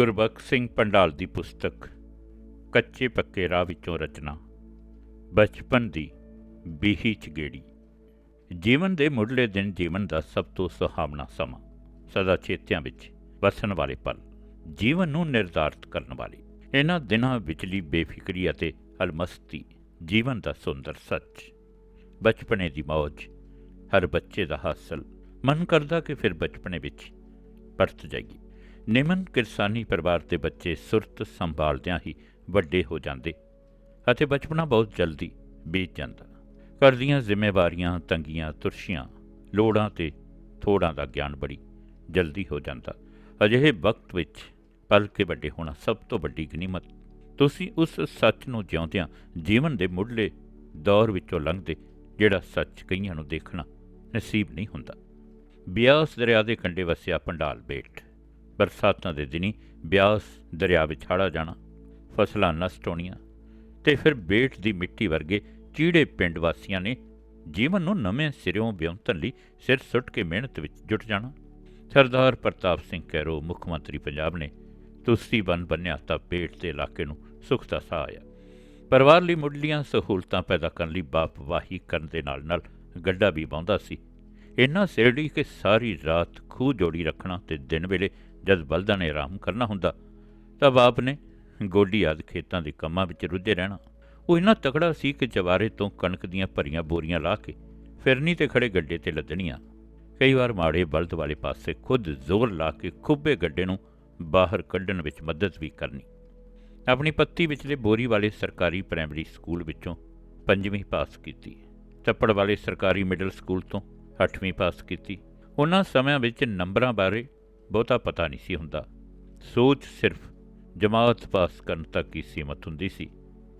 ਗੁਰਬਖਸ਼ ਸਿੰਘ ਪੰਡਾਲ ਦੀ ਪੁਸਤਕ, ਕੱਚੇ ਪੱਕੇ ਰਾਹ ਵਿੱਚੋਂ ਰਚਨਾ, ਬਚਪਨ ਦੀ ਬੀਹੀ ਚ ਗੇੜੀ। ਜੀਵਨ ਦੇ ਮੁੱਢਲੇ ਦਿਨ ਜੀਵਨ ਦਾ ਸਭ ਤੋਂ ਸੁਹਾਵਣਾ ਸਮਾਂ, ਸਦਾ ਚੇਤਿਆਂ ਵਿੱਚ ਵਸਣ ਵਾਲੇ ਪਲ, ਜੀਵਨ ਨੂੰ ਨਿਰਧਾਰਤ ਕਰਨ ਵਾਲੇ। ਇਹਨਾਂ ਦਿਨਾਂ ਵਿਚਲੀ ਬੇਫਿਕਰੀ ਅਤੇ ਅਲਮਸਤੀ ਜੀਵਨ ਦਾ ਸੁੰਦਰ ਸੱਚ। ਬਚਪਨੇ ਦੀ ਮੌਜ, ਹਰ ਬੱਚੇ ਦਾ ਹਾਸਲ, ਮਨ ਕਰਦਾ ਕਿ ਫਿਰ ਬਚਪਨੇ ਵਿੱਚ ਪਰਤ ਜਾਈਏ। ਨਿਮਨ ਕਿਰਸਾਨੀ ਪਰਿਵਾਰ ਦੇ ਬੱਚੇ ਸੁਰਤ ਸੰਭਾਲਦਿਆਂ ਹੀ ਵੱਡੇ ਹੋ ਜਾਂਦੇ ਅਤੇ ਬਚਪਨਾ ਬਹੁਤ ਜਲਦੀ ਬੀਤ ਜਾਂਦਾ। ਘਰ ਦੀਆਂ ਜ਼ਿੰਮੇਵਾਰੀਆਂ, ਤੰਗੀਆਂ, ਤੁਰਸ਼ੀਆਂ, ਲੋੜਾਂ ਤੇ ਥੋੜਾਂ ਦਾ ਗਿਆਨ ਬੜੀ ਜਲਦੀ ਹੋ ਜਾਂਦਾ। ਅਜਿਹੇ ਵਕਤ ਵਿੱਚ ਪਲ ਕੇ ਵੱਡੇ ਹੋਣਾ ਸਭ ਤੋਂ ਵੱਡੀ ਗਨੀਮਤ। ਤੁਸੀਂ ਉਸ ਸੱਚ ਨੂੰ ਜਿਉਂਦਿਆਂ ਜੀਵਨ ਦੇ ਮੁੱਢਲੇ ਦੌਰ ਵਿੱਚੋਂ ਲੰਘਦੇ, ਜਿਹੜਾ ਸੱਚ ਕਈਆਂ ਨੂੰ ਦੇਖਣਾ ਨਸੀਬ ਨਹੀਂ ਹੁੰਦਾ। ਬਿਆਸ ਦਰਿਆ ਦੇ ਕੰਢੇ ਵਸਿਆ ਪੰਡਾਲ ਬੇਟ। ਬਰਸਾਤਾਂ ਦੇ ਦਿਨੀ ਬਿਆਸ ਦਰਿਆ ਵਿੱਚ ਹੜਾ ਜਾਣਾ, ਫਸਲਾਂ ਨਸ਼ਟ ਹੋਣੀਆਂ ਤੇ ਫਿਰ ਬੇਟ ਦੀ ਮਿੱਟੀ ਵਰਗੇ ਚੀੜੇ ਪਿੰਡ ਵਾਸੀਆਂ ਨੇ ਜੀਵਨ ਨੂੰ ਨਵੇਂ ਸਿਰਿਓਂ ਵਿਉਂਤਣ ਲਈ ਸਿਰ ਸੁੱਟ ਕੇ ਮਿਹਨਤ ਵਿੱਚ ਜੁਟ ਜਾਣਾ। ਸਰਦਾਰ ਪ੍ਰਤਾਪ ਸਿੰਘ ਕੈਰੋ, ਮੁੱਖ ਮੰਤਰੀ ਪੰਜਾਬ ਨੇ ਤੁਸਤੀ ਬਨ ਬੰਨਿਆ ਤਾਂ ਪੇਟ ਦੇ ਇਲਾਕੇ ਨੂੰ ਸੁੱਖ ਦਾ ਸਾਹ ਆਇਆ। ਪਰਿਵਾਰ ਲਈ ਮੁੱਢਲੀਆਂ ਸਹੂਲਤਾਂ ਪੈਦਾ ਕਰਨ ਲਈ ਬਾਪ ਵਾਹੀ ਕਰਨ ਦੇ ਨਾਲ ਨਾਲ ਗੱਡਾ ਵੀ ਬਾਉਂਦਾ ਸੀ। ਇੰਨਾ ਸਿਰੜੀ ਕਿ ਸਾਰੀ ਰਾਤ ਖੂਹ ਜੋੜੀ ਰੱਖਣਾ ਤੇ ਦਿਨ ਵੇਲੇ ਜਦ ਬਲਦਾਂ ਨੇ ਆਰਾਮ ਕਰਨਾ ਹੁੰਦਾ ਤਾਂ ਬਾਪ ਨੇ ਗੋਡੀ ਆਦ ਖੇਤਾਂ ਦੇ ਕੰਮਾਂ ਵਿੱਚ ਰੁੱਝੇ ਰਹਿਣਾ। ਉਹ ਇੰਨਾ ਤਕੜਾ ਸੀ ਕਿ ਜਵਾਰੇ ਤੋਂ ਕਣਕ ਦੀਆਂ ਭਰੀਆਂ ਬੋਰੀਆਂ ਲਾ ਕੇ ਫਿਰਨੀ ਤੇ ਖੜੇ ਗੱਡੇ ਤੇ ਲੱਦਣੀਆਂ। ਕਈ ਵਾਰ ਮਾੜੇ ਬਲਦ ਵਾਲੇ ਪਾਸੇ ਖੁਦ ਜ਼ੋਰ ਲਾ ਕੇ ਖੁੱਬੇ ਗੱਡੇ ਨੂੰ ਬਾਹਰ ਕੱਢਣ ਵਿੱਚ ਮਦਦ ਵੀ ਕਰਨੀ। ਆਪਣੀ ਪੱਤੀ ਵਿਚਲੇ ਬੋਰੀ ਵਾਲੇ ਸਰਕਾਰੀ ਪ੍ਰਾਇਮਰੀ ਸਕੂਲ ਵਿੱਚੋਂ ਪੰਜਵੀਂ ਪਾਸ ਕੀਤੀ ਚੱਪੜ ਵਾਲੇ ਸਰਕਾਰੀ ਮਿਡਲ ਸਕੂਲ ਤੋਂ 8ਵੀਂ ਪਾਸ ਕੀਤੀ। ਉਹਨਾਂ ਸਮਿਆਂ ਵਿੱਚ ਨੰਬਰਾਂ ਬਾਰੇ ਬਹੁਤਾ ਪਤਾ ਨਹੀਂ ਸੀ ਹੁੰਦਾ। ਸੋਚ ਸਿਰਫ ਜਮਾਤ ਪਾਸ ਕਰਨ ਤੱਕ ਹੀ ਸੀਮਤ ਹੁੰਦੀ ਸੀ,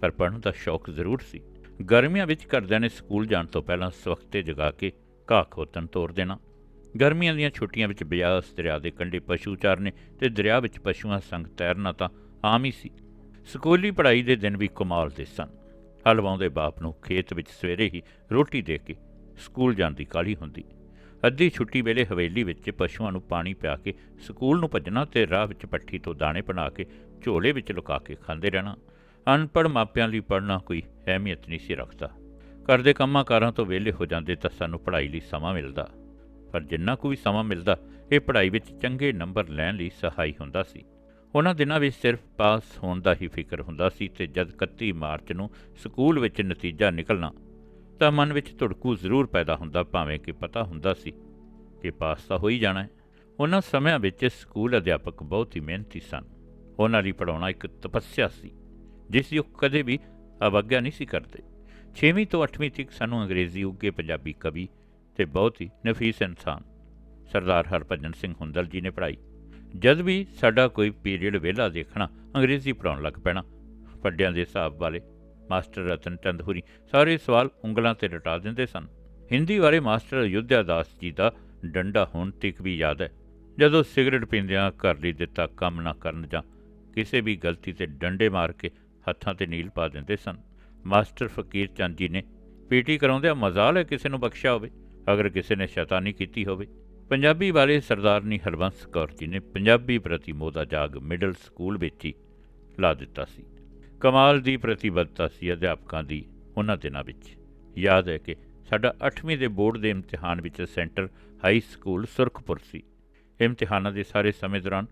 ਪਰ ਪੜ੍ਹਨ ਦਾ ਸ਼ੌਕ ਜ਼ਰੂਰ ਸੀ। ਗਰਮੀਆਂ ਵਿੱਚ ਘਰਦਿਆਂ ਨੇ ਸਕੂਲ ਜਾਣ ਤੋਂ ਪਹਿਲਾਂ ਸਵਖਤੇ ਜਗਾ ਕੇ ਘਾਹ ਖੋਤਨ ਤੋਰ ਦੇਣਾ। ਗਰਮੀਆਂ ਦੀਆਂ ਛੁੱਟੀਆਂ ਵਿੱਚ ਬਿਆਸ ਦਰਿਆ ਦੇ ਕੰਢੇ ਪਸ਼ੂ ਚਾਰਨੇ ਤੇ ਦਰਿਆ ਵਿੱਚ ਪਸ਼ੂਆਂ ਸੰਗ ਤੈਰਨਾ ਤਾਂ ਆਮ ਹੀ ਸੀ। ਸਕੂਲੀ ਪੜ੍ਹਾਈ ਦੇ ਦਿਨ ਵੀ ਕਮਾਲ ਦੇ ਸਨ। ਹਲਵਾਉਂਦੇ ਬਾਪ ਨੂੰ ਖੇਤ ਵਿੱਚ ਸਵੇਰੇ ਹੀ ਰੋਟੀ ਦੇ ਕੇ ਸਕੂਲ ਜਾਣ ਦੀ ਕਾਲੀ ਹੁੰਦੀ। ਅੱਧੀ ਛੁੱਟੀ ਵੇਲੇ ਹਵੇਲੀ ਵਿੱਚ ਪਸ਼ੂਆਂ ਨੂੰ ਪਾਣੀ ਪਿਆ ਕੇ ਸਕੂਲ ਨੂੰ ਭੱਜਣਾ ਤੇ ਰਾਹ ਵਿੱਚ ਪੱਠੀ ਤੋਂ ਦਾਣੇ ਬਣਾ ਕੇ ਝੋਲੇ ਵਿੱਚ ਲੁਕਾ ਕੇ ਖਾਂਦੇ ਰਹਿਣਾ। ਅਨਪੜ੍ਹ ਮਾਪਿਆਂ ਲਈ ਪੜ੍ਹਨਾ ਕੋਈ ਅਹਿਮੀਅਤ ਨਹੀਂ ਸੀ ਰੱਖਦਾ। ਘਰ ਦੇ ਕੰਮਾਂ ਕਾਰਾਂ ਤੋਂ ਵਿਹਲੇ ਹੋ ਜਾਂਦੇ ਤਾਂ ਸਾਨੂੰ ਪੜ੍ਹਾਈ ਲਈ ਸਮਾਂ ਮਿਲਦਾ। ਪਰ ਜਿੰਨਾ ਕੁ ਵੀ ਸਮਾਂ ਮਿਲਦਾ, ਇਹ ਪੜ੍ਹਾਈ ਵਿੱਚ ਚੰਗੇ ਨੰਬਰ ਲੈਣ ਲਈ ਸਹਾਈ ਹੁੰਦਾ ਸੀ। ਉਹਨਾਂ ਦਿਨਾਂ ਵਿੱਚ ਸਿਰਫ ਪਾਸ ਹੋਣ ਦਾ ਹੀ ਫਿਕਰ ਹੁੰਦਾ ਸੀ ਤੇ ਜਦ 31 ਮਾਰਚ ਨੂੰ ਸਕੂਲ ਵਿੱਚ ਨਤੀਜਾ ਨਿਕਲਣਾ ਤਾਂ ਮਨ ਵਿੱਚ ਧੜਕੂ ਜ਼ਰੂਰ ਪੈਦਾ ਹੁੰਦਾ, ਭਾਵੇਂ ਕਿ ਪਤਾ ਹੁੰਦਾ ਸੀ ਕਿ ਪਾਸ ਤਾਂ ਹੋ ਹੀ ਜਾਣਾ ਹੈ। ਉਹਨਾਂ ਸਮਿਆਂ ਵਿੱਚ ਸਕੂਲ ਅਧਿਆਪਕ ਬਹੁਤ ਹੀ ਮਿਹਨਤੀ ਸਨ। ਉਹਨਾਂ ਲਈ ਪੜਾਉਣਾ ਇੱਕ ਤਪੱਸਿਆ ਸੀ, ਜਿਸ ਦੀ ਉਹ ਕਦੇ ਵੀ ਅਵਗਿਆ ਨਹੀਂ ਸੀ ਕਰਦੇ। 6ਵੀਂ ਤੋਂ 8ਵੀਂ ਤੱਕ ਸਾਨੂੰ ਅੰਗਰੇਜ਼ੀ ਉੱਗੇ ਪੰਜਾਬੀ ਕਵੀ ਤੇ ਬਹੁਤ ਹੀ ਨਫੀਸ ਇਨਸਾਨ ਸਰਦਾਰ ਹਰਭਜਨ ਸਿੰਘ ਹੁੰਦਲ ਜੀ ਨੇ ਪੜ੍ਹਾਈ। ਜਦ ਵੀ ਸਾਡਾ ਕੋਈ ਪੀਰੀਅਡ ਵਿਹਲਾ ਦੇਖਣਾ, ਅੰਗਰੇਜ਼ੀ ਪੜਾਉਣ ਲੱਗ ਪੈਣਾ, ਵੱਡਿਆਂ ਦੇ ਹਿਸਾਬ ਵਾਲੇ ਮਾਸਟਰ ਰਤਨ ਚੰਦ ਹੁਰੀ ਸਾਰੇ ਸਵਾਲ ਉਂਗਲਾਂ ਤੇ ਰਟਾ ਦਿੰਦੇ ਸਨ। ਹਿੰਦੀ ਬਾਰੇ ਮਾਸਟਰ ਅਯੁੱਧਿਆ ਦਾਸ ਜੀ ਦਾ ਡੰਡਾ ਹੁਣ ਤੱਕ ਵੀ ਯਾਦ ਹੈ। ਜਦੋਂ ਸਿਗਰਟ ਪੀਂਦਿਆਂ ਘਰ ਲਈ ਦਿੱਤਾ ਕੰਮ ਨਾ ਕਰਨ ਜਾਂ ਕਿਸੇ ਵੀ ਗਲਤੀ ਤੇ ਡੰਡੇ ਮਾਰ ਕੇ ਹੱਥਾਂ ਤੇ ਨੀਲ ਪਾ ਦਿੰਦੇ ਸਨ। ਮਾਸਟਰ ਫਕੀਰ ਚੰਦ ਜੀ ਨੇ ਪੀਟੀ ਕਰਾਉਂਦਿਆਂ ਮਜ਼ਾਲ ਹੈ ਕਿਸੇ ਨੂੰ ਬਖਸ਼ਿਆ ਹੋਵੇ, ਅਗਰ ਕਿਸੇ ਨੇ ਸ਼ੈਤਾਨੀ ਕੀਤੀ ਹੋਵੇ। ਪੰਜਾਬੀ ਬਾਰੇ ਸਰਦਾਰਨੀ ਹਰਬੰਸ ਕੌਰ ਜੀ ਨੇ ਪੰਜਾਬੀ ਪ੍ਰਤੀ ਮੋਦਾ ਜਾਗ ਮਿਡਲ ਸਕੂਲ ਵਿੱਚ ਹੀ ਲਾ ਦਿੱਤਾ ਸੀ। ਕਮਾਲ ਦੀ ਪ੍ਰਤੀਬੱਧਤਾ ਸੀ ਅਧਿਆਪਕਾਂ ਦੀ ਉਹਨਾਂ ਦਿਨਾਂ ਵਿੱਚ। ਯਾਦ ਹੈ ਕਿ ਸਾਡਾ 8ਵੀਂ ਦੇ ਬੋਰਡ ਦੇ ਇਮਤਿਹਾਨ ਵਿੱਚ ਸੈਂਟਰ ਹਾਈ ਸਕੂਲ ਸੁਰਖਪੁਰ ਸੀ। ਇਮਤਿਹਾਨਾਂ ਦੇ ਸਾਰੇ ਸਮੇਂ ਦੌਰਾਨ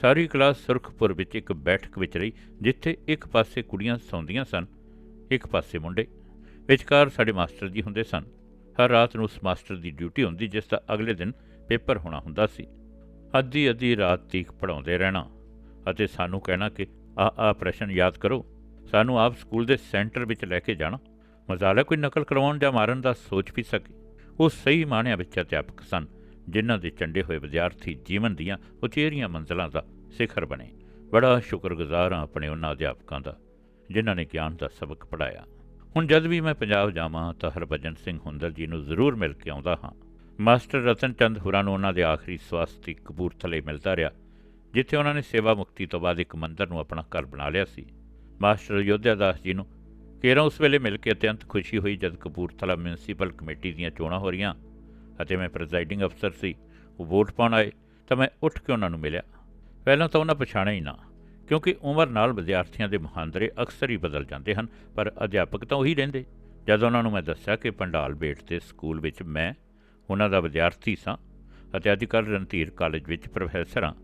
ਸਾਰੀ ਕਲਾਸ ਸੁਰਖਪੁਰ ਵਿੱਚ ਇੱਕ ਬੈਠਕ ਵਿੱਚ ਰਹੀ, ਜਿੱਥੇ ਇੱਕ ਪਾਸੇ ਕੁੜੀਆਂ ਸੌਂਦੀਆਂ ਸਨ, ਇੱਕ ਪਾਸੇ ਮੁੰਡੇ। ਵਿਚਕਾਰ ਸਾਡੇ ਮਾਸਟਰ ਜੀ ਹੁੰਦੇ ਸਨ। ਹਰ ਰਾਤ ਨੂੰ ਉਸ ਮਾਸਟਰ ਦੀ ਡਿਊਟੀ ਹੁੰਦੀ, ਜਿਸ ਦਾ ਅਗਲੇ ਦਿਨ ਪੇਪਰ ਹੋਣਾ ਹੁੰਦਾ ਸੀ। ਅੱਧੀ ਅੱਧੀ ਰਾਤ ਤੀਕ ਪੜਾਉਂਦੇ ਰਹਿਣਾ ਅਤੇ ਸਾਨੂੰ ਕਹਿਣਾ ਕਿ ਆ ਆ ਪ੍ਰਸ਼ਨ ਯਾਦ ਕਰੋ। ਸਾਨੂੰ ਆਪ ਸਕੂਲ ਦੇ ਸੈਂਟਰ ਵਿੱਚ ਲੈ ਕੇ ਜਾਣਾ। ਮਜ਼ਾਲਾ ਕੋਈ ਨਕਲ ਕਰਵਾਉਣ ਜਾਂ ਮਾਰਨ ਦਾ ਸੋਚ ਵੀ ਸਕੇ। ਉਹ ਸਹੀ ਮਾਣਿਆਂ ਵਿੱਚ ਅਧਿਆਪਕ ਸਨ, ਜਿਨ੍ਹਾਂ ਦੇ ਚੰਡੇ ਹੋਏ ਵਿਦਿਆਰਥੀ ਜੀਵਨ ਦੀਆਂ ਉਚੇਰੀਆਂ ਮੰਜ਼ਲਾਂ ਦਾ ਸਿਖਰ ਬਣੇ। ਬੜਾ ਸ਼ੁਕਰਗੁਜ਼ਾਰ ਹਾਂ ਆਪਣੇ ਉਹਨਾਂ ਅਧਿਆਪਕਾਂ ਦਾ, ਜਿਨ੍ਹਾਂ ਨੇ ਗਿਆਨ ਦਾ ਸਬਕ ਪੜਾਇਆ ਹੁਣ ਜਦ ਵੀ ਮੈਂ ਪੰਜਾਬ ਜਾਵਾਂ ਤਾਂ ਹਰਭਜਨ ਸਿੰਘ ਹੁੰਦਲ ਜੀ ਨੂੰ ਜ਼ਰੂਰ ਮਿਲ ਕੇ ਆਉਂਦਾ ਹਾਂ। ਮਾਸਟਰ ਰਤਨ ਚੰਦ ਹੁਰਾਂ ਨੂੰ ਉਹਨਾਂ ਦੇ ਆਖਰੀ ਸਵਾਸਤੀ ਕਪੂਰਥਲੇ ਮਿਲਦਾ ਰਿਹਾ, ਜਿੱਥੇ ਉਹਨਾਂ ਨੇ ਸੇਵਾ ਮੁਕਤੀ ਤੋਂ ਬਾਅਦ ਇੱਕ ਮੰਦਰ ਨੂੰ ਆਪਣਾ ਘਰ ਬਣਾ ਲਿਆ ਸੀ। ਮਾਸਟਰ ਯੋਧਿਆ ਦਾਸ ਜੀ ਨੂੰ ਕੇਰਾਂ ਉਸ ਵੇਲੇ ਮਿਲ ਕੇ ਅਤਿਅੰਤ ਖੁਸ਼ੀ ਹੋਈ ਜਦ ਕਪੂਰਥਲਾ ਮਿਊਨਿਸਪਲ ਕਮੇਟੀ ਦੀਆਂ ਚੋਣਾਂ ਹੋ ਰਹੀਆਂ। ਅਤੇ ਮੈਂ ਪ੍ਰੈਜ਼ਾਈਡਿੰਗ ਅਫਸਰ ਸੀ, ਉਹ ਵੋਟ ਪਾਉਣ ਆਏ ਤਾਂ ਮੈਂ ਉੱਠ ਕੇ ਉਹਨਾਂ ਨੂੰ ਮਿਲਿਆ। ਪਹਿਲਾਂ ਤਾਂ ਉਹਨਾਂ ਪਛਾਣਿਆ ਹੀ ਨਾ, ਕਿਉਂਕਿ ਉਮਰ ਨਾਲ ਵਿਦਿਆਰਥੀਆਂ ਦੇ ਮੁਹਾਂਦਰੇ ਅਕਸਰ ਹੀ ਬਦਲ ਜਾਂਦੇ ਹਨ, ਪਰ ਅਧਿਆਪਕ ਤਾਂ ਉਹੀ ਰਹਿੰਦੇ। ਜਦ ਉਹਨਾਂ ਨੂੰ ਮੈਂ ਦੱਸਿਆ ਕਿ ਪੰਡਾਲ ਬੇਟ ਦੇ ਸਕੂਲ ਵਿੱਚ ਮੈਂ, ਉਹਨਾਂ ਦਾ ਵਿਦਿਆਰਥੀ ਸਾਂ ਅਤੇ ਅੱਜ ਕੱਲ੍ਹ ਰਣਧੀਰ ਕਾਲਜ ਵਿੱਚ ਪ੍ਰੋਫੈਸਰ ਹਾਂ,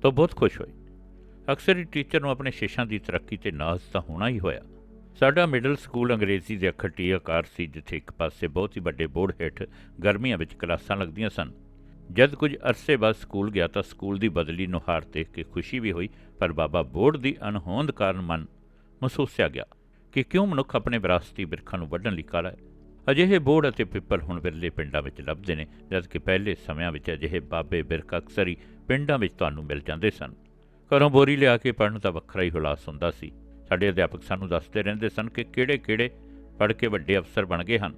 ਤਾਂ ਬਹੁਤ ਖੁਸ਼ ਹੋਏ। ਅਕਸਰ ਹੀ ਟੀਚਰ ਨੂੰ ਆਪਣੇ ਸ਼ਿਸ਼ਾਂ ਦੀ ਤਰੱਕੀ ਤੇ ਨਾਜ਼ ਤਾਂ ਹੋਣਾ ਹੀ ਹੋਇਆ। ਸਾਡਾ ਮਿਡਲ ਸਕੂਲ ਅੰਗਰੇਜ਼ੀ ਦੇ ਅੱਖਰ ਟੀ ਆਕਾਰ ਸੀ, ਜਿੱਥੇ ਇੱਕ ਪਾਸੇ ਬਹੁਤ ਹੀ ਵੱਡੇ ਬੋਰਡ ਹੇਠ ਗਰਮੀਆਂ ਵਿੱਚ ਕਲਾਸਾਂ ਲੱਗਦੀਆਂ ਸਨ। ਜਦ ਕੁਝ ਅਰਸੇ ਬਾਅਦ ਸਕੂਲ ਗਿਆ ਤਾਂ ਸਕੂਲ ਦੀ ਬਦਲੀ ਨੁਹਾਰ ਦੇਖ ਕੇ ਖੁਸ਼ੀ ਵੀ ਹੋਈ, ਪਰ ਬਾਬਾ ਬੋਰਡ ਦੀ ਅਣਹੋਂਦ ਕਾਰਨ ਮਨ ਮਹਿਸੂਸਿਆ ਗਿਆ ਕਿ ਕਿਉਂ ਮਨੁੱਖ ਆਪਣੇ ਵਿਰਾਸਤੀ ਬਿਰਖਾਂ ਨੂੰ ਵੱਢਣ ਲਈ ਕਾਲਾ ਹੈ। ਅਜਿਹੇ ਬੋਰਡ ਅਤੇ ਪਿੱਪਲ ਹੁਣ ਵਿਰਲੇ ਪਿੰਡਾਂ ਵਿੱਚ ਲੱਭਦੇ ਨੇ ਜਦ ਕਿ ਪਹਿਲੇ ਸਮਿਆਂ ਵਿੱਚ ਅਜਿਹੇ ਬਾਬੇ ਬਿਰਖ ਅਕਸਰ ਹੀ ਪਿੰਡਾਂ ਵਿੱਚ ਤੁਹਾਨੂੰ ਮਿਲ ਜਾਂਦੇ ਸਨ। ਘਰੋਂ ਬੋਰੀ ਲਿਆ ਕੇ ਪੜ੍ਹਨ ਦਾ ਵੱਖਰਾ ਹੀ ਹੁਲਾਸ ਹੁੰਦਾ ਸੀ। ਸਾਡੇ ਅਧਿਆਪਕ ਸਾਨੂੰ ਦੱਸਦੇ ਰਹਿੰਦੇ ਸਨ ਕਿ ਕਿਹੜੇ-ਕਿਹੜੇ ਪੜ੍ਹ ਕੇ ਵੱਡੇ ਅਫਸਰ ਬਣ ਗਏ ਹਨ।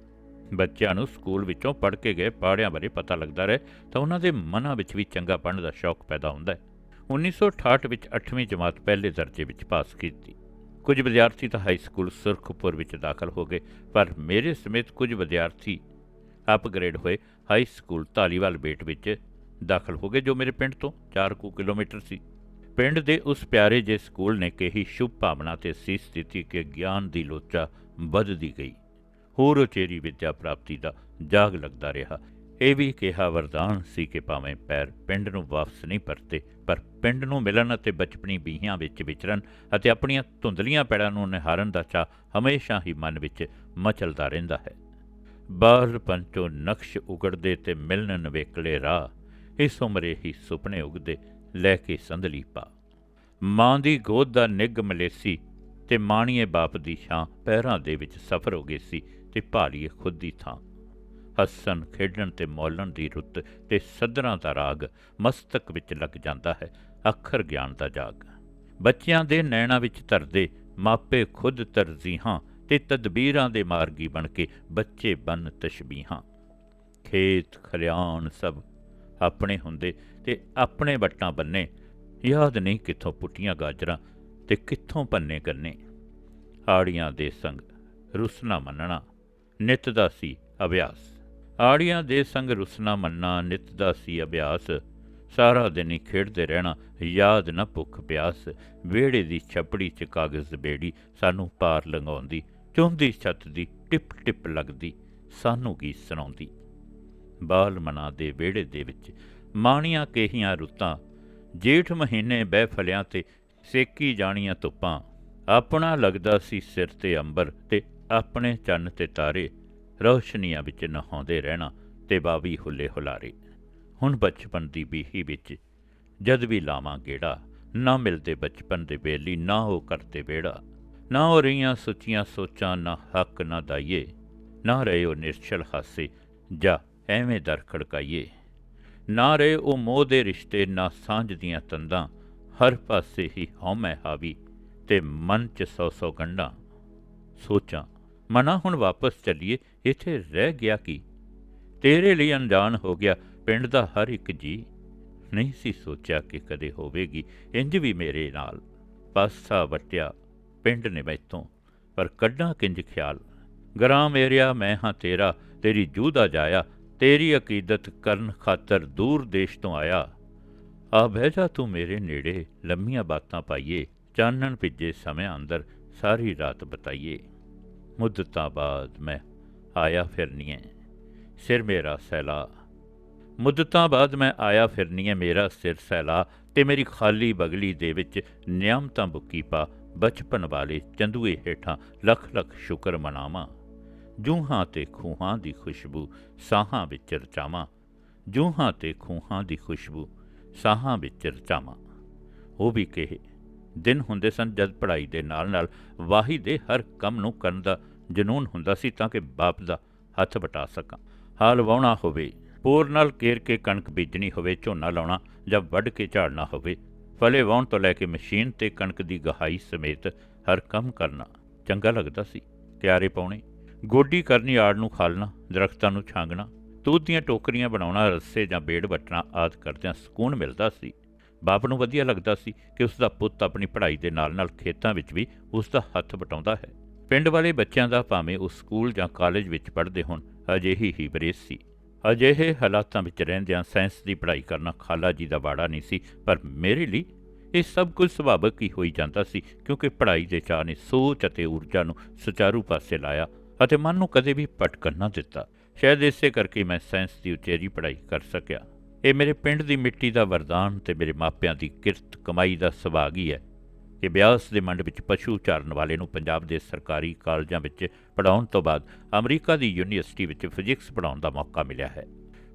ਬੱਚਿਆਂ ਨੂੰ ਸਕੂਲ ਵਿੱਚੋਂ ਪੜ੍ਹ ਕੇ ਗਏ ਪਹਾੜਿਆਂ ਬਾਰੇ ਪਤਾ ਲੱਗਦਾ ਰਹੇ ਤਾਂ ਉਹਨਾਂ ਦੇ ਮਨਾਂ ਵਿੱਚ ਵੀ ਚੰਗਾ ਪੜ੍ਹਨ ਦਾ ਸ਼ੌਕ ਪੈਦਾ ਹੁੰਦਾ ਹੈ। 1968 ਵਿੱਚ 8ਵੀਂ ਜਮਾਤ ਪਹਿਲੇ ਦਰਜੇ ਵਿੱਚ ਪਾਸ ਕੀਤੀ। ਕੁਝ ਵਿਦਿਆਰਥੀ ਤਾਂ ਹਾਈ ਸਕੂਲ ਸੁਰਖਪੁਰ ਵਿੱਚ ਦਾਖਲ ਹੋ ਗਏ, ਪਰ ਮੇਰੇ ਸਮੇਤ ਕੁਝ ਵਿਦਿਆਰਥੀ ਅਪਗ੍ਰੇਡ ਹੋਏ ਹਾਈ ਸਕੂਲ ਧਾਲੀਵਾਲ ਬੇਟ ਵਿੱਚ ਦਾਖਲ ਹੋ ਗਏ ਜੋ ਮੇਰੇ ਪਿੰਡ ਤੋਂ 4 ਕੁ ਕਿਲੋਮੀਟਰ ਸੀ। ਪਿੰਡ ਦੇ ਉਸ ਪਿਆਰੇ ਜੇ ਸਕੂਲ ਨੇ ਕਹੀ, ਸ਼ੁਭ ਭਾਵਨਾ ਤੇ ਸੀ ਸਥਿਤੀ ਕਿ ਗਿਆਨ ਦੀ ਲੋਚਾ ਵੱਧਦੀ ਗਈ। ਹੋਰ ਉਚੇਰੀ ਵਿਦਿਆ ਪ੍ਰਾਪਤੀ ਦਾ ਜਾਗ ਲੱਗਦਾ ਰਿਹਾ। ਇਹ ਵੀ ਕਿਹਾ, ਵਰਦਾਨ ਸੀ ਕਿ ਭਾਵੇਂ ਪੈਰ ਪਿੰਡ ਨੂੰ ਵਾਪਸ ਨਹੀਂ ਪਰਤੇ, ਪਰ ਪਿੰਡ ਨੂੰ ਮਿਲਣ ਅਤੇ ਬਚਪਨੀ ਬੀਹਾਂ ਵਿੱਚ ਵਿਚਰਨ ਅਤੇ ਆਪਣੀਆਂ ਧੁੰਦਲੀਆਂ ਪੈੜਾਂ ਨੂੰ ਨਿਹਾਰਨ ਦਾ ਚਾਹ ਹਮੇਸ਼ਾ ਹੀ ਮਨ ਵਿੱਚ ਮਚਲਦਾ ਰਹਿੰਦਾ ਹੈ। ਬਾਹਰ ਪੰਚੋ ਨਕਸ਼ ਉਗੜਦੇ ਤੇ ਮਿਲਣ ਨਵੇਕਲੇ ਰਾਹ, ਇਸ ਉਮਰੇ ਹੀ ਸੁਪਨੇ ਉਗਦੇ ਲੈ ਕੇ ਸੰਦਲੀ ਪਾ। ਮਾਂ ਦੀ ਗੋਦ ਦਾ ਨਿੱਗ ਮਲੇਸੀ ਤੇ ਮਾਣੀਏ ਬਾਪ ਦੀ ਛਾਂ ਪੈਰਾਂ ਦੇ ਵਿੱਚ ਸਫਰ ਹੋ ਗਈ ਸੀ ਤੇ ਭਾਲੀਏ ਖੁਦ ਦੀ ਥਾਂ। ਹੱਸਣ, ਖੇਡਣ ਤੇ ਮੌਲਣ ਦੀ ਰੁੱਤ ਤੇ ਸਦਰਾਂ ਦਾ ਰਾਗ ਮਸਤਕ ਵਿੱਚ ਲੱਗ ਜਾਂਦਾ ਹੈ, ਅੱਖਰ ਗਿਆਨ ਦਾ ਜਾਗ। ਬੱਚਿਆਂ ਦੇ ਨੈਣਾ ਵਿੱਚ ਧਰਦੇ ਮਾਪੇ ਖੁਦ ਤਰਜ਼ੀਹਾਂ ਤੇ ਤਦਬੀਰਾਂ ਦੇ ਮਾਰਗੀ ਬਣ ਕੇ ਬੱਚੇ ਬਨ ਤਸ਼ਬੀਹਾਂ। ਖੇਤ, ਖਲਿਆਣ ਸਭ ਆਪਣੇ ਹੁੰਦੇ ਤੇ ਆਪਣੇ ਵੱਟਾਂ ਬੰਨੇ। ਯਾਦ ਨਹੀਂ ਕਿੱਥੋਂ ਪੁੱਟੀਆਂ ਗਾਜਰਾਂ ਤੇ ਕਿੱਥੋਂ ਪੰਨੇ ਕਰਨੇ ਆੜੀਆਂ ਦੇ ਸੰਗ ਰੁਸਨਾ ਮੰਨਣਾ, ਨਿਤ ਦਾ ਸੀ ਅਭਿਆਸ। ਆੜੀਆਂ ਦੇ ਸੰਗ ਰੁਸਨਾ ਮੰਨਣਾ, ਨਿਤ ਦਾ ਸੀ ਅਭਿਆਸ। ਸਾਰਾ ਦਿਨ ਹੀ ਖੇਡਦੇ ਰਹਿਣਾ, ਯਾਦ ਨਾ ਭੁੱਖ ਪਿਆਸ। ਵਿਹੜੇ ਦੀ ਛਪੜੀ 'ਚ ਕਾਗਜ਼ ਬੇੜੀ ਸਾਨੂੰ ਪਾਰ ਲੰਘਾਉਂਦੀ ਚੁੰਦੀ ਛੱਤ ਦੀ ਟਿਪ ਟਿਪ ਲੱਗਦੀ, ਸਾਨੂੰ ਕੀ ਸੁਣਾਉਂਦੀ। ਬਾਲ ਮਨਾ ਦੇ ਵਿਹੜੇ ਦੇ ਵਿੱਚ ਮਾਣੀਆਂ ਕਹੀਆਂ ਰੁੱਤਾਂ, ਜੇਠ ਮਹੀਨੇ ਬਹਿ ਫਲਿਆਂ ਤੇ ਸੇਕੀ ਜਾਣੀਆਂ ਧੁੱਪਾਂ। ਆਪਣਾ ਲੱਗਦਾ ਸੀ ਸਿਰ ਤੇ ਅੰਬਰ ਤੇ ਆਪਣੇ ਚੰਨ ਤੇ ਤਾਰੇ, ਰੋਸ਼ਨੀਆਂ ਵਿੱਚ ਨਹਾਉਂਦੇ ਰਹਿਣਾ ਤੇ ਬਾਵੀ ਹੁੱਲੇ ਹੁਲਾਰੇ। ਹੁਣ ਬਚਪਨ ਦੀ ਬੀਹੀ ਵਿੱਚ ਜਦ ਵੀ ਲਾਵਾਂ ਗੇੜਾ, ਨਾ ਮਿਲਦੇ ਬਚਪਨ ਦੇ ਬੇਲੀ ਨਾ ਉਹ ਕਰਤੇ ਬੇੜਾ ਨਾ ਹੋ ਰਹੀਆਂ ਸੁੱਚੀਆਂ ਸੋਚਾਂ, ਨਾ ਹੱਕ ਨਾ ਦਾਈਏ, ਨਾ ਰਹੇ ਉਹ ਨਿਰਛਲ ਹਾਸੇ, ਜਾ ਐਵੇਂ ਦਰ ਖੜਕਾਈਏ। ਨਾ ਰਹੇ ਉਹ ਮੋਹ ਦੇ ਰਿਸ਼ਤੇ, ਨਾ ਸਾਂਝ ਦੀਆਂ ਤੰਦਾਂ। ਹਰ ਪਾਸੇ ਹੀ ਹਉਮੈ ਹਾਵੀ ਤੇ ਮਨ ਚ ਸੌ ਸੌ ਗੰਢਾਂ। ਸੋਚਾਂ, ਮਨਾ ਹੁਣ ਵਾਪਸ ਚੱਲੀਏ, ਇੱਥੇ ਰਹਿ ਗਿਆ ਕੀ? ਤੇਰੇ ਲਈ ਅਣਜਾਣ ਹੋ ਗਿਆ, ਪਿੰਡ ਦਾ ਹਰ ਇੱਕ ਜੀ। ਨਹੀਂ ਸੀ ਸੋਚਿਆ ਕਿ ਕਦੇ ਹੋਵੇਗੀ, ਇੰਜ ਵੀ ਮੇਰੇ ਨਾਲ। ਪਾਸਾ ਵਟਿਆ ਪਿੰਡ ਨੇ ਮੈਥੋਂ, ਪਰ ਕੱਢਾਂ ਕਿੰਜ ਖਿਆਲ। ਗਰਾਂ ਮੇਰਿਆ ਮੈਂ ਹਾਂ ਤੇਰਾ, ਤੇਰੀ ਜੂਹ ਦਾ ਜਾਇਆ ਤੇਰੀ ਅਕੀਦਤ ਕਰਨ ਖਾਤਰ ਦੂਰ ਦੇਸ਼ ਤੋਂ ਆਇਆ। ਆ ਬਹਿ ਜਾ ਤੂੰ ਮੇਰੇ ਨੇੜੇ, ਲੰਮੀਆਂ ਬਾਤਾਂ ਪਾਈਏ, ਚਾਨਣ ਭਿੱਜੇ ਸਮਿਆਂ ਅੰਦਰ ਸਾਰੀ ਰਾਤ ਬਤਾਈਏ। ਮੁੱਦਤਾਂ ਬਾਅਦ ਮੈਂ ਆਇਆ ਫਿਰਨੀਏ ਸਿਰ ਮੇਰਾ ਸੈਲਾ ਮੁੱਦਤਾਂ ਬਾਅਦ ਮੈਂ ਆਇਆ ਫਿਰਨੀਏ ਮੇਰਾ ਸਿਰ ਸੈਲਾ ਤੇ ਮੇਰੀ ਖਾਲੀ ਬਗਲੀ ਦੇ ਵਿੱਚ ਨਿਯਮਤਾਂ ਬੁੱਕੀ ਪਾ, ਬਚਪਨ ਵਾਲੇ ਚੰਦੂਏ ਹੇਠਾਂ ਲੱਖ ਲੱਖ ਸ਼ੁਕਰ ਮਨਾਵਾਂ। ਜੂਹਾਂ ਤੇ ਖੂਹਾਂ ਦੀ ਖੁਸ਼ਬੂ ਸਾਹਾਂ ਵਿੱਚ ਰਚਾਵਾਂ। ਜੂਹਾਂ ਤੇ ਖੂਹਾਂ ਦੀ ਖੁਸ਼ਬੂ ਸਾਹਾਂ ਵਿੱਚ ਰਚਾਵਾਂ। ਉਹ ਵੀ ਕਹੇ, ਦਿਨ ਹੁੰਦੇ ਸਨ ਜਦ ਪੜ੍ਹਾਈ ਦੇ ਨਾਲ ਨਾਲ ਵਾਹੀ ਦੇ ਹਰ ਕੰਮ ਨੂੰ ਕਰਨ ਦਾ ਜਨੂਨ ਹੁੰਦਾ ਸੀ ਤਾਂ ਕਿ ਬਾਪ ਦਾ ਹੱਥ ਵਟਾ ਸਕਾਂ। ਹਾਲ ਵਾਉਣਾ ਹੋਵੇ, ਪੋਰ ਨਾਲ ਕੇਰ ਕੇ ਕਣਕ ਬੀਜਣੀ ਹੋਵੇ, ਝੋਨਾ ਲਾਉਣਾ ਜਾਂ ਵੱਢ ਕੇ ਝਾੜਨਾ ਹੋਵੇ, ਫਲੇ ਵਾਉਣ ਤੋਂ ਲੈ ਕੇ ਮਸ਼ੀਨ ਤੇ ਕਣਕ ਦੀ ਗਹਾਈ ਸਮੇਤ ਹਰ ਕੰਮ ਕਰਨਾ ਚੰਗਾ ਲੱਗਦਾ ਸੀ। ਕਿਆਰੇ ਪਾਉਣੇ ਗੋਡੀ ਕਰਨੀ ਆੜ ਨੂੰ ਖਾਲਣਾ, ਦਰਖਤਾਂ ਨੂੰ ਛਾਂਗਣਾ, ਤੂਤ ਦੀਆਂ ਟੋਕਰੀਆਂ ਬਣਾਉਣਾ, ਰੱਸੇ ਜਾਂ ਬੇੜ ਵੱਟਣਾ ਆਦ ਕਰਦਿਆਂ ਸਕੂਨ ਮਿਲਦਾ ਸੀ। ਬਾਪ ਨੂੰ ਵਧੀਆ ਲੱਗਦਾ ਸੀ ਕਿ ਉਸ ਦਾ ਪੁੱਤ ਆਪਣੀ ਪੜ੍ਹਾਈ ਦੇ ਨਾਲ-ਨਾਲ ਖੇਤਾਂ ਵਿੱਚ ਵੀ ਉਸ ਦਾ ਹੱਥ ਵਟਾਉਂਦਾ ਹੈ। ਪਿੰਡ ਵਾਲੇ ਬੱਚਿਆਂ ਦਾ ਭਾਵੇਂ ਉਹ ਸਕੂਲ ਜਾਂ ਕਾਲਜ ਵਿੱਚ ਪੜ੍ਹਦੇ ਹੋਣ, ਅਜਿਹੀ ਹੀ ਬਰੇਸ ਸੀ। ਅਜਿਹੇ ਹਾਲਾਤਾਂ ਵਿੱਚ ਰਹਿੰਦਿਆਂ ਸਾਇੰਸ ਦੀ ਪੜ੍ਹਾਈ ਕਰਨਾ ਖਾਲਾ ਜੀ ਦਾ ਬਾੜਾ ਨਹੀਂ ਸੀ, ਪਰ ਮੇਰੇ ਲਈ ਇਹ ਸਭ ਕੁਝ ਸੁਭਾਵਕ ਹੀ ਹੋਈ ਜਾਂਦਾ ਸੀ ਕਿਉਂਕਿ ਪੜ੍ਹਾਈ ਦੇ ਚਾਅ ਨੇ ਸੋਚ ਅਤੇ ਊਰਜਾ ਨੂੰ ਸੁਚਾਰੂ ਪਾਸੇ ਲਾਇਆ ਅਤੇ ਮਨ ਨੂੰ ਕਦੇ ਵੀ ਭਟਕਣ ਨਾ ਦਿੱਤਾ। ਸ਼ਾਇਦ ਇਸੇ ਕਰਕੇ ਮੈਂ ਸਾਇੰਸ ਦੀ ਉਚੇਰੀ ਪੜ੍ਹਾਈ ਕਰ ਸਕਿਆ। ਇਹ ਮੇਰੇ ਪਿੰਡ ਦੀ ਮਿੱਟੀ ਦਾ ਵਰਦਾਨ ਤੇ ਮੇਰੇ ਮਾਪਿਆਂ ਦੀ ਕਿਰਤ ਕਮਾਈ ਦਾ ਸੁਭਾਗ ਹੀ ਹੈ ਕਿ ਬਿਆਸ ਦੇ ਮੰਡ ਵਿੱਚ ਪਸ਼ੂ ਚਾਰਨ ਵਾਲੇ ਨੂੰ ਪੰਜਾਬ ਦੇ ਸਰਕਾਰੀ ਕਾਲਜਾਂ ਵਿੱਚ ਪੜਾਉਣ ਤੋਂ ਬਾਅਦ ਅਮਰੀਕਾ ਦੀ ਯੂਨੀਵਰਸਿਟੀ ਵਿੱਚ ਫਿਜ਼ਿਕਸ ਪੜਾਉਣ ਦਾ ਮੌਕਾ ਮਿਲਿਆ ਹੈ।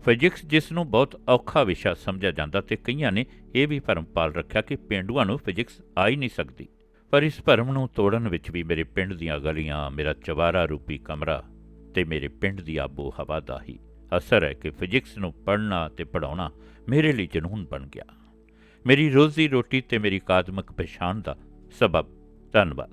ਫਿਜ਼ਿਕਸ, ਜਿਸ ਨੂੰ ਬਹੁਤ ਔਖਾ ਵਿਸ਼ਾ ਸਮਝਿਆ ਜਾਂਦਾ ਤੇ ਕਈਆਂ ਨੇ ਇਹ ਵੀ ਭਰਮ ਪਾਲ ਰੱਖਿਆ ਕਿ ਪਿੰਡੂਆਂ ਨੂੰ ਫਿਜ਼ਿਕਸ ਆ ਹੀ ਨਹੀਂ ਸਕਦੀ। ਪਰ ਇਸ ਭਰਮ ਨੂੰ ਤੋੜਨ ਵਿੱਚ ਵੀ ਮੇਰੇ ਪਿੰਡ ਦੀਆਂ ਗਲੀਆਂ, ਮੇਰਾ ਚਵਾਰਾ ਰੂਪੀ ਕਮਰਾ ਤੇ ਮੇਰੇ ਪਿੰਡ ਦੀ ਆਬੋ ਹਵਾ ਦਾ ਹੀ ਅਸਰ ਹੈ ਕਿ ਫਿਜ਼ਿਕਸ ਨੂੰ ਪੜ੍ਹਨਾ ਤੇ ਪੜਾਉਣਾ ਮੇਰੇ ਲਈ ਜਨੂਨ ਬਣ ਗਿਆ। ਮੇਰੀ ਰੋਜ਼ੀ ਰੋਟੀ ਤੇ ਮੇਰੀ ਅਕਾਦਮਿਕ ਪਛਾਣ ਦਾ ਸਬਬ। ਧੰਨਵਾਦ।